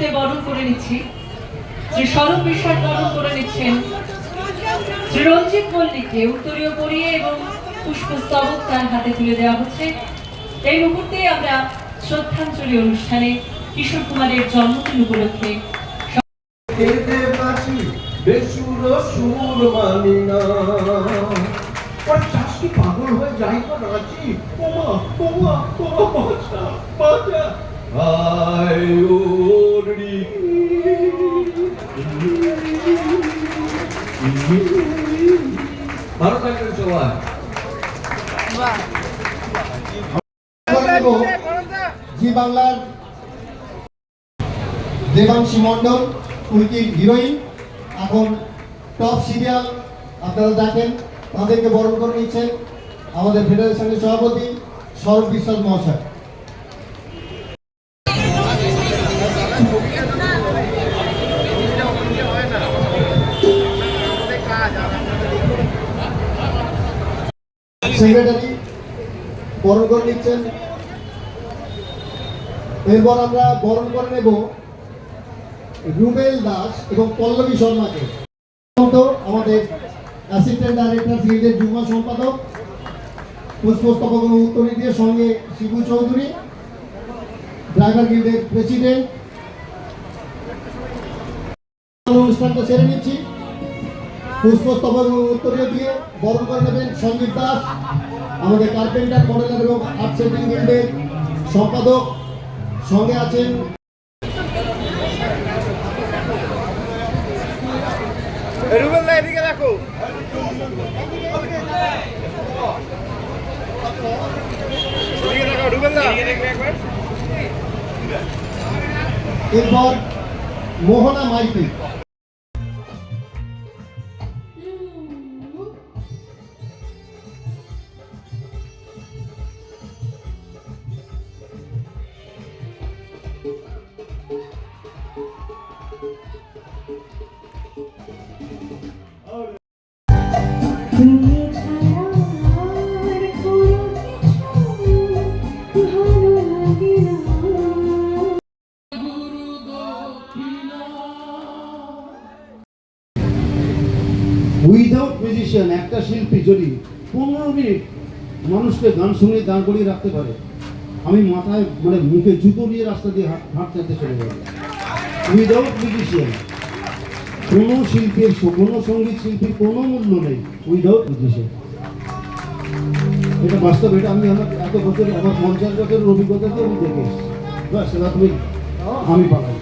মুহূর্তে বরণ করে নিচ্ছি। শ্রী স্বরূপ বিশ্বাস বরণ করে নিচ্ছেন শ্রী রঞ্জিত মল্লিককে উত্তরীয় পরিয়ে এবং পুষ্পস্তবক তার হাতে তুলে দেওয়া হচ্ছে। এই মুহূর্তে আমরা শ্রদ্ধাঞ্জলি অনুষ্ঠানে কিশোর কুমারের জন্মদিন উপলক্ষে বেসুর সুর মানি না। চাষি পাগল হয়ে যাই তো নাচি ওমা ওমা ওমা বাঁচা বাঁচা আয় ভালো থাকবেন সবাই। দেবাংশী মণ্ডল উইকির হিরোইন, এখন টপ সিরিয়াল আপনারা দেখেন, তাদেরকে বরণ করে নিচ্ছেন আমাদের ফেডারেশনের সভাপতি সৌরভ বিশ্বাস মহাশয়। সেক্রেটারি বরণ করে নিচ্ছেন? এরপর আমরা বরণ করে নেব রুবেল দাস এবং পল্লবী শর্মাকে। আমাদের অ্যাসিস্ট্যান্ট ডাইরেক্টর সিরিজের যুগ্ম সম্পাদক পুষ্পস্তবক উত্তরী দিয়ে সঙ্গে শিবু চৌধুরী ড্রাইভার গিল্ডের প্রেসিডেন্ট অনুষ্ঠানটা সেরে নিচ্ছি। পুষ্পস্তবক এবং উত্তরীয় দিয়ে বরণ করে নেবেন সঞ্জীব দাস আমাদের কার্পেন্টার মডেলার এবং আর্ট সেটিং গিল্ডের সম্পাদক। সঙ্গে আছেন এদিকে দেখো। এরপর মোহনা মাইতি। উইদাউট মিউজিশিয়ান একটা শিল্পী যদি পনেরো মিনিট মানুষকে গান শুনিয়ে দাঁড় করিয়ে রাখতে পারে, আমি মাথায় মানে মুখে জুতো নিয়ে রাস্তা দিয়ে হাঁট হাঁটতে চলে যাব। উইদাউট মিউজিশিয়ান কোনো শিল্পীর কোনো সংগীত শিল্পীর কোনো মূল্য নেই উইদাউট মিউজিশিয়ান এটা বাস্তব, এটা আমি আমার এত বছর, আমার পঞ্চাশ বছরের অভিজ্ঞতা দিয়ে আমি দেখে এসেছি। বাস সেটা তুমি আমি পালাই।